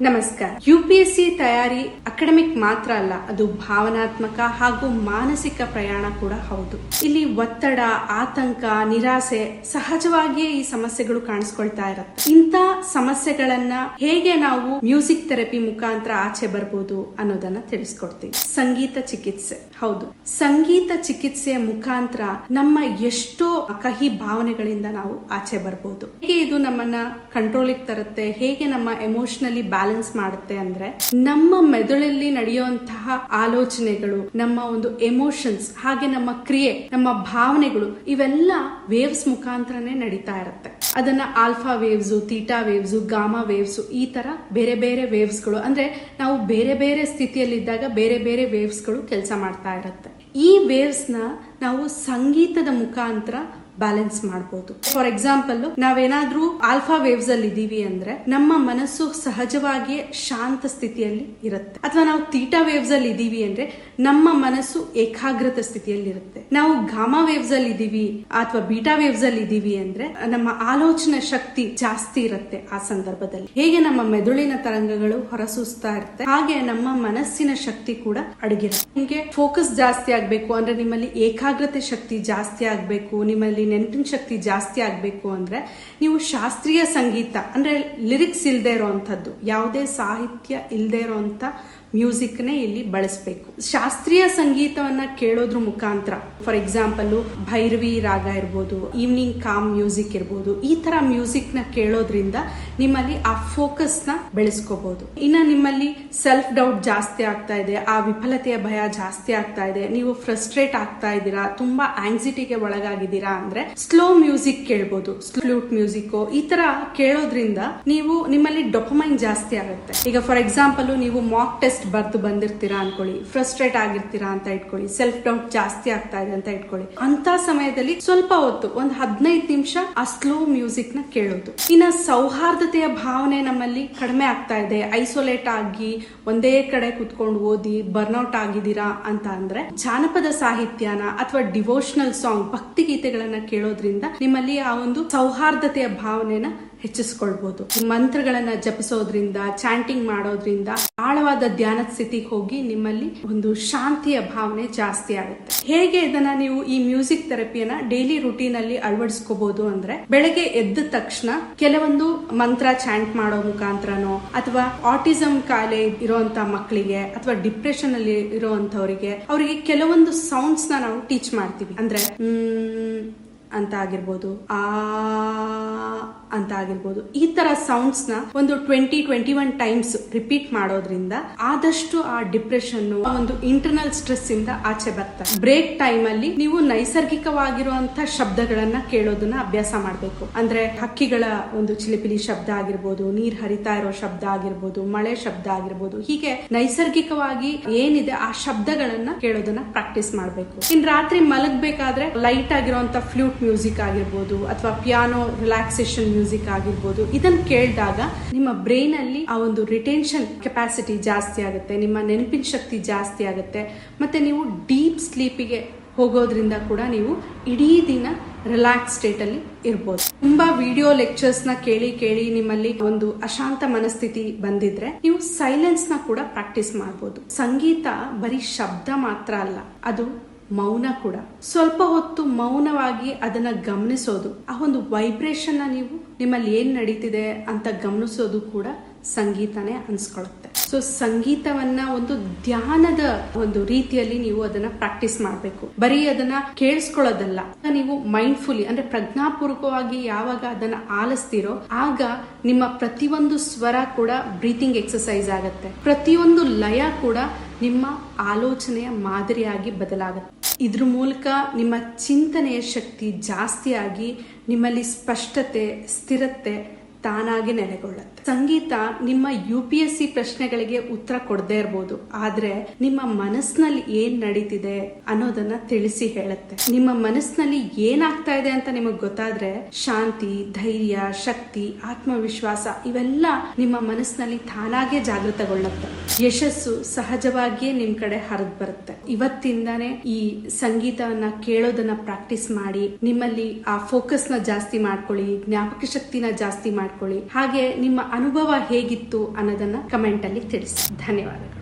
ನಮಸ್ಕಾರ. ಯುಪಿಎಸ್ಸಿ ತಯಾರಿ ಅಕಾಡೆಮಿಕ್ ಮಾತ್ರ ಅಲ್ಲ, ಅದು ಭಾವನಾತ್ಮಕ ಹಾಗೂ ಮಾನಸಿಕ ಪ್ರಯಾಣ ಕೂಡ ಹೌದು. ಇಲ್ಲಿ ಒತ್ತಡ, ಆತಂಕ, ನಿರಾಸೆ ಸಹಜವಾಗಿಯೇ ಈ ಸಮಸ್ಯೆಗಳು ಕಾಣಿಸ್ಕೊಳ್ತಾ ಇರುತ್ತೆ. ಇಂಥ ಸಮಸ್ಯೆಗಳನ್ನ ಹೇಗೆ ನಾವು ಮ್ಯೂಸಿಕ್ ಥೆರಪಿ ಮುಖಾಂತರ ಆಚೆ ಬರ್ಬೋದು ಅನ್ನೋದನ್ನ ತಿಳಿಸ್ಕೊಡ್ತೀವಿ. ಸಂಗೀತ ಚಿಕಿತ್ಸೆ. ಹೌದು. ಸಂಗೀತ ಚಿಕಿತ್ಸೆಯ ಮುಖಾಂತರ ನಮ್ಮ ಎಷ್ಟೋ ಕಹಿ ಭಾವನೆಗಳಿಂದ ನಾವು ಆಚೆ ಬರ್ಬೋದು. ಹೇಗೆ ಇದು ನಮ್ಮನ್ನ ಕಂಟ್ರೋಲಿಗೆ ತರುತ್ತೆ, ಹೇಗೆ ನಮ್ಮ ಎಮೋಷನಲಿ ಮಾಡುತ್ತೆ ಅಂದ್ರೆ ನಮ್ಮ ಮೆದುಳಲ್ಲಿ ನಡೆಯುವಂತಹ ಆಲೋಚನೆಗಳು, ನಮ್ಮ ಒಂದು ಎಮೋಷನ್ಸ್ ಹಾಗೆ ನಮ್ಮ ಕ್ರಿಯೆ, ನಮ್ಮ ಭಾವನೆಗಳು, ಇವೆಲ್ಲ ವೇವ್ಸ್ ಮುಖಾಂತರನೇ ನಡೀತಾ ಇರುತ್ತೆ. ಅದನ್ನ alpha waves theta waves gamma waves ಈ ತರ ಬೇರೆ ಬೇರೆ ವೇವ್ಸ್ಗಳು ಅಂದ್ರೆ ನಾವು ಬೇರೆ ಬೇರೆ ಸ್ಥಿತಿಯಲ್ಲಿದ್ದಾಗ ಬೇರೆ ಬೇರೆ ವೇವ್ಸ್ಗಳು ಕೆಲಸ ಮಾಡ್ತಾ ಇರುತ್ತೆ. ಈ ವೇವ್ಸ್ನ ನಾವು ಸಂಗೀತದ ಮುಖಾಂತರ ಬ್ಯಾಲೆನ್ಸ್ ಮಾಡಬಹುದು ಫಾರ್ ಎಕ್ಸಾಂಪಲ್ ನಾವೇನಾದ್ರೂ ಆಲ್ಫಾ ವೇವ್ಸ್ ಅಲ್ಲಿ ಇದೀವಿ ಅಂದ್ರೆ ನಮ್ಮ ಮನಸ್ಸು ಸಹಜವಾಗಿಯೇ ಶಾಂತ ಸ್ಥಿತಿಯಲ್ಲಿ ಇರುತ್ತೆ. ಅಥವಾ ನಾವು ತೀಟಾ ವೇವ್ಸ್ ಅಲ್ಲಿ ಇದೀವಿ ಅಂದ್ರೆ ನಮ್ಮ ಮನಸ್ಸು ಏಕಾಗ್ರತ ಸ್ಥಿತಿಯಲ್ಲಿ ಇರುತ್ತೆ. ನಾವು ಗಾಮಾ ವೇವ್ಸ್ ಅಲ್ಲಿ ಇದೀವಿ ಅಥವಾ ಬೀಟಾ ವೇವ್ಸ್ ಅಲ್ಲಿ ಇದೀವಿ ಅಂದ್ರೆ ನಮ್ಮ ಆಲೋಚನೆ ಶಕ್ತಿ ಜಾಸ್ತಿ ಇರುತ್ತೆ ಆ ಸಂದರ್ಭದಲ್ಲಿ. ಹೇಗೆ ನಮ್ಮ ಮೆದುಳಿನ ತರಂಗಗಳು ಹೊರಸೂಸ್ತಾ ಇರುತ್ತೆ, ಹಾಗೆ ನಮ್ಮ ಮನಸ್ಸಿನ ಶಕ್ತಿ ಕೂಡ ಅಡಗಿರುತ್ತೆ. ನಿಮ್ಗೆ ಫೋಕಸ್ ಜಾಸ್ತಿ ಆಗ್ಬೇಕು ಅಂದ್ರೆ ನಿಮ್ಮಲ್ಲಿ ಏಕಾಗ್ರತೆ ಶಕ್ತಿ ಜಾಸ್ತಿ ಆಗ್ಬೇಕು, ನಿಮ್ಮಲ್ಲಿ ನೆನಪಿನ ಶಕ್ತಿ ಜಾಸ್ತಿ ಆಗಬೇಕು ಅಂದ್ರೆ ನೀವು ಶಾಸ್ತ್ರೀಯ ಸಂಗೀತ ಅಂದ್ರೆ ಲಿರಿಕ್ಸ್ ಇಲ್ಲದೆ ಇರೋವಂಥದ್ದು, ಯಾವುದೇ ಸಾಹಿತ್ಯ ಇಲ್ಲದೆ ಇರೋಂಥ ಮ್ಯೂಸಿಕ್ನೇ ಇಲ್ಲಿ ಬಳಸಬೇಕು. ಶಾಸ್ತ್ರೀಯ ಸಂಗೀತವನ್ನ ಕೇಳೋದ್ರ ಮುಖಾಂತರ, ಫಾರ್ ಎಕ್ಸಾಂಪಲ್ ಭೈರವಿ ರಾಗ ಇರ್ಬೋದು, ಈವ್ನಿಂಗ್ ಕಾಮ್ ಮ್ಯೂಸಿಕ್ ಇರ್ಬೋದು, ಈ ತರ ಮ್ಯೂಸಿಕ್ನ ಕೇಳೋದ್ರಿಂದ ನಿಮ್ಮಲ್ಲಿ ಆ ಫೋಕಸ್ನ ಬೆಳೆಸ್ಕೋಬಹುದು ಇನ್ನ ನಿಮ್ಮಲ್ಲಿ ಸೆಲ್ಫ್ ಡೌಟ್ ಜಾಸ್ತಿ ಆಗ್ತಾ ಇದೆ, ಆ ವಿಫಲತೆಯ ಭಯ ಜಾಸ್ತಿ ಆಗ್ತಾ ಇದೆ, ನೀವು ಫ್ರಸ್ಟ್ರೇಟ್ ಆಗ್ತಾ ಇದ್ದೀರಾ, ತುಂಬಾ ಆಂಗ್ಸಿಟಿಗೆ ಒಳಗಾಗಿದ್ದೀರಾ ಅಂದ್ರೆ ಸ್ಲೋ ಮ್ಯೂಸಿಕ್ ಕೇಳ್ಬೋದು. ಫ್ಲೂಟ್ ಮ್ಯೂಸಿಕ್ ಈ ತರ ಕೇಳೋದ್ರಿಂದ ನೀವು ನಿಮ್ಮಲ್ಲಿ ಡೊಪಮೈನ್ ಜಾಸ್ತಿ ಆಗುತ್ತೆ. ಈಗ ಫಾರ್ ಎಕ್ಸಾಂಪಲ್ ನೀವು ಮಾಕ್ ಟೆಸ್ಟ್ ಬರ್ದು ಬಂದಿರ್ತೀರಾ ಅನ್ಕೊಳ್ಳಿ ಫ್ರಸ್ಟ್ರೇಟ್ ಆಗಿರ್ತೀರಾ ಅಂತ ಇಟ್ಕೊಳ್ಳಿ ಸೆಲ್ಫ್ ಡೌಟ್ ಜಾಸ್ತಿ ಆಗ್ತಾ ಇದೆ ಅಂತ ಇಟ್ಕೊಳ್ಳಿ. ಅಂತ ಸಮಯದಲ್ಲಿ ಸ್ವಲ್ಪ ಹೊತ್ತು, ಒಂದ್ ಹದಿನೈದು ನಿಮಿಷ ಆ ಸ್ಲೋ ಮ್ಯೂಸಿಕ್ನ ಕೇಳೋದು. ಇನ್ನ ಸೌಹಾರ್ದತೆಯ ಭಾವನೆ ನಮ್ಮಲ್ಲಿ ಕಡಿಮೆ ಆಗ್ತಾ ಇದೆ. ಐಸೋಲೇಟ್ ಆಗಿ ಒಂದೇ ಕಡೆ ಕುತ್ಕೊಂಡು ಓದಿ ಬರ್ನೌಟ್ ಆಗಿದ್ದೀರಾ ಅಂತ ಅಂದ್ರೆ, ಜಾನಪದ ಸಾಹಿತ್ಯನ ಅಥವಾ ಡಿವೋಷನಲ್ ಸಾಂಗ್ ಭಕ್ತಿ ಗೀತೆಗಳನ್ನ ಕೇಳೋದ್ರಿಂದ ನಿಮ್ಮಲ್ಲಿ ಆ ಒಂದು ಸೌಹಾರ್ದತೆಯ ಭಾವನೆನ ಹೆಚ್ಚಿಸ್ಕೊಳ್ಬಹುದು ಮಂತ್ರಗಳನ್ನ ಜಪಿಸೋದ್ರಿಂದ ಚಾಂಟಿಂಗ್ ಮಾಡೋದ್ರಿಂದ ಆಳವಾದ ಧ್ಯಾನ ಸ್ಥಿತಿಗೆ ಹೋಗಿ ನಿಮ್ಮಲ್ಲಿ ಒಂದು ಶಾಂತಿಯ ಭಾವನೆ ಜಾಸ್ತಿ ಆಗುತ್ತೆ. ಹೇಗೆ ಇದನ್ನ ನೀವು ಈ ಮ್ಯೂಸಿಕ್ ಥೆರಪಿಯನ್ನ ಡೈಲಿ ರುಟೀನ್ ಅಲ್ಲಿ ಅಳವಡಿಸ್ಕೋಬಹುದು ಅಂದ್ರೆ ಬೆಳಗ್ಗೆ ಎದ್ದ ತಕ್ಷಣ ಕೆಲವೊಂದು ಮಂತ್ರ ಚಾಂಟ್ ಮಾಡೋ ಮುಖಾಂತರನೋ ಅಥವಾ ಆಟಿಸಮ್ ಕಾಯಿಲೆ ಇರುವಂತ ಮಕ್ಕಳಿಗೆ ಅಥವಾ ಡಿಪ್ರೆಷನ್ ಅಲ್ಲಿ ಇರುವಂತವರಿಗೆ ಅವರಿಗೆ ಕೆಲವೊಂದು ಸೌಂಡ್ಸ್ನ ನಾವು ಟೀಚ್ ಮಾಡ್ತೀವಿ. ಅಂದ್ರೆ ಅಂತ ಆಗಿರ್ಬೋದು, ಆ ಅಂತ ಆಗಿರ್ಬೋದು ಈ ತರ ಸೌಂಡ್ಸ್ನ ಒಂದು twenty twenty one times repeat ಮಾಡೋದ್ರಿಂದ ಆದಷ್ಟು ಆ ಡಿಪ್ರೆಷನ್ ಒಂದು ಇಂಟರ್ನಲ್ ಸ್ಟ್ರೆಸ್ ಇಂದ ಆಚೆ ಬರ್ತಾರೆ ಬ್ರೇಕ್ ಟೈಮ್ ಅಲ್ಲಿ ನೀವು ನೈಸರ್ಗಿಕವಾಗಿರುವಂತ ಶಬ್ದಗಳನ್ನ ಕೇಳೋದನ್ನ ಅಭ್ಯಾಸ ಮಾಡಬೇಕು. ಅಂದ್ರೆ ಹಕ್ಕಿಗಳ ಒಂದು ಚಿಲಿಪಿಲಿ ಶಬ್ದ ಆಗಿರ್ಬೋದು, ನೀರ್ ಹರಿತಾ ಇರೋ ಶಬ್ದ ಆಗಿರ್ಬೋದು, ಮಳೆ ಶಬ್ದ ಆಗಿರ್ಬೋದು, ಹೀಗೆ ನೈಸರ್ಗಿಕವಾಗಿ ಏನಿದೆ ಆ ಶಬ್ದಗಳನ್ನ ಕೇಳೋದನ್ನ ಪ್ರಾಕ್ಟೀಸ್ ಮಾಡಬೇಕು. ಇನ್ ರಾತ್ರಿ ಮಲಗಬೇಕಾದ್ರೆ ಲೈಟ್ ಆಗಿರುವಂತ ಫ್ಲೂಟ್ ಮ್ಯೂಸಿಕ್ ಆಗಿರ್ಬೋದು, ಅಥವಾ ಪಿಯಾನೋ ರಿಲ್ಯಾಕ್ಸೇಷನ್ ಆಗಿರ್ಬೋದು ಇದನ್ನ ಕೇಳಿದಾಗ ನಿಮ್ಮ ಬ್ರೈನ್ ಅಲ್ಲಿ ಆ ಒಂದು ರಿಟೆನ್ಷನ್ ಕೆಪಾಸಿಟಿ ಜಾಸ್ತಿ ಆಗುತ್ತೆ, ನಿಮ್ಮ ನೆನಪಿನ ಶಕ್ತಿ ಜಾಸ್ತಿ ಆಗುತ್ತೆ, ಮತ್ತೆ ನೀವು ಡೀಪ್ ಸ್ಲೀಪಿಗೆ ಹೋಗೋದ್ರಿಂದ ಕೂಡ ನೀವು ಇಡೀ ದಿನ ರಿಲ್ಯಾಕ್ಸ್ ಸ್ಟೇಟ್ ಅಲ್ಲಿ ಇರ್ಬೋದು. ತುಂಬಾ ವಿಡಿಯೋ ಲೆಕ್ಚರ್ಸ್ನ ಕೇಳಿ ಕೇಳಿ ನಿಮ್ಮಲ್ಲಿ ಒಂದು ಅಶಾಂತ ಮನಸ್ಥಿತಿ ಬಂದಿದ್ರೆ ನೀವು ಸೈಲೆನ್ಸ್ನ ಕೂಡ ಪ್ರಾಕ್ಟೀಸ್ ಮಾಡಬಹುದು ಸಂಗೀತ ಬರೀ ಶಬ್ದ ಮಾತ್ರ ಅಲ್ಲ, ಅದು ಮೌನ ಕೂಡ. ಸ್ವಲ್ಪ ಹೊತ್ತು ಮೌನವಾಗಿ ಅದನ್ನ ಗಮನಿಸೋದು. ಆ ಒಂದು ವೈಬ್ರೇಷನ್ನ ನೀವು ನಿಮ್ಮಲ್ಲಿ ಏನ್ ನಡೀತಿದೆ ಅಂತ ಗಮನಿಸೋದು ಕೂಡ ಸಂಗೀತನೇ ಅನ್ಸ್ಕೊಳುತ್ತೆ. ಸೊ ಸಂಗೀತವನ್ನ ಒಂದು ಧ್ಯಾನದ ಒಂದು ರೀತಿಯಲ್ಲಿ ನೀವು ಅದನ್ನ ಪ್ರಾಕ್ಟೀಸ್ ಮಾಡಬೇಕು. ಬರೀ ಅದನ್ನ ಕೇಳಿಸ್ಕೊಳ್ಳೋದಲ್ಲ. ನೀವು ಮೈಂಡ್ಫುಲಿ ಅಂದ್ರೆ ಪ್ರಜ್ಞಾಪೂರ್ವಕವಾಗಿ ಯಾವಾಗ ಅದನ್ನ ಆಲಿಸ್ತಿರೋ, ಆಗ ನಿಮ್ಮ ಪ್ರತಿಯೊಂದು ಸ್ವರ ಕೂಡ ಬ್ರೀತಿಂಗ್ ಎಕ್ಸಸೈಸ್ ಆಗುತ್ತೆ. ಪ್ರತಿಯೊಂದು ಲಯ ಕೂಡ ನಿಮ್ಮ ಆಲೋಚನೆಯ ಮಾದರಿಯಾಗಿ ಬದಲಾಗುತ್ತೆ. ಇದ್ರ ಮೂಲಕ ನಿಮ್ಮ ಚಿಂತನೆಯ ಶಕ್ತಿ ಜಾಸ್ತಿಯಾಗಿ ನಿಮ್ಮಲ್ಲಿ ಸ್ಪಷ್ಟತೆ, ಸ್ಥಿರತೆ ತಾನಾಗಿ ನೆಲೆಗೊಳ್ಳುತ್ತೆ. ಸಂಗೀತ ನಿಮ್ಮ ಯು ಪಿ ಎಸ್ ಸಿ ಪ್ರಶ್ನೆಗಳಿಗೆ ಉತ್ತರ ಕೊಡದೇ ಇರ್ಬೋದು. ಆದ್ರೆ ನಿಮ್ಮ ಮನಸ್ಸಿನಲ್ಲಿ ಏನ್ ನಡೀತಿದೆ ಅನ್ನೋದನ್ನ ತಿಳಿಸಿ ಹೇಳುತ್ತೆ. ನಿಮ್ಮ ಮನಸ್ಸಿನಲ್ಲಿ ಏನಾಗ್ತಾ ಇದೆ ಅಂತ ನಿಮಗೆ ಗೊತ್ತಾದ್ರೆ ಶಾಂತಿ, ಧೈರ್ಯ, ಶಕ್ತಿ, ಆತ್ಮವಿಶ್ವಾಸ ಇವೆಲ್ಲ ನಿಮ್ಮ ಮನಸ್ಸಿನಲ್ಲಿ ತಾನಾಗೆ ಜಾಗೃತಗೊಳ್ಳುತ್ತೆ. ಯಶಸ್ಸು ಸಹಜವಾಗಿಯೇ ನಿಮ್ ಕಡೆ ಹರಿದ್ ಬರುತ್ತೆ. ಇವತ್ತಿಂದಾನೇ ಈ ಸಂಗೀತವನ್ನ ಕೇಳೋದನ್ನ ಪ್ರಾಕ್ಟೀಸ್ ಮಾಡಿ, ನಿಮ್ಮಲ್ಲಿ ಆ ಫೋಕಸ್ನ ಜಾಸ್ತಿ ಮಾಡ್ಕೊಳ್ಳಿ, ಜ್ಞಾಪಕ ಶಕ್ತಿನ ಜಾಸ್ತಿ ಮಾಡ್ಕೊಳ್ಳಿ. ಹಾಗೆ ನಿಮ್ಮ ಅನುಭವ ಹೇಗಿತ್ತು ಅನ್ನೋದನ್ನ ಕಮೆಂಟ್ ಅಲ್ಲಿ ತಿಳಿಸಿ. ಧನ್ಯವಾದಗಳು.